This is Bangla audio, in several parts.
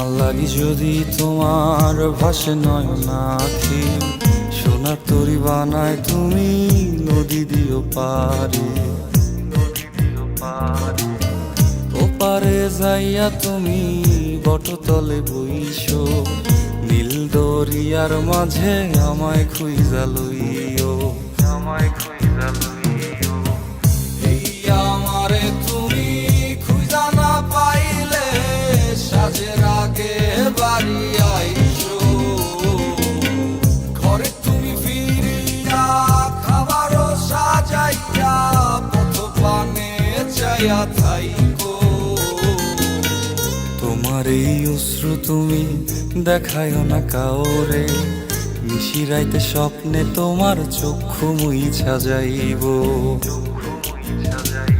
আমি যদি তোমার ভাসে নয়নাখি সোনা তরি বানায় তুমি নদী দিও পারে ওপারে যাইয়া তুমি বটতলে বইসো, নীল দরিয়ার মাঝে আমায় খুইজা লইও চাইয়া থাইকো। তোমার এই অশ্রু তুমি দেখায় না কাউরে। মিশিরাইতে স্বপ্নে তোমার চক্ষু মুইছা যাইব। আমার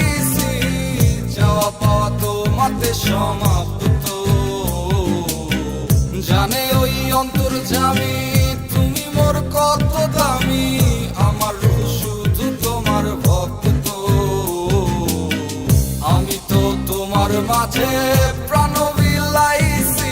তোমাতে সমাপ্ত। জানে ওই অন্তর জামি, তুমি মোর কত দামি। আমার শুধু তোমার ভক্ত। আমি তো তোমার মাঝে প্রাণ বিলাইছি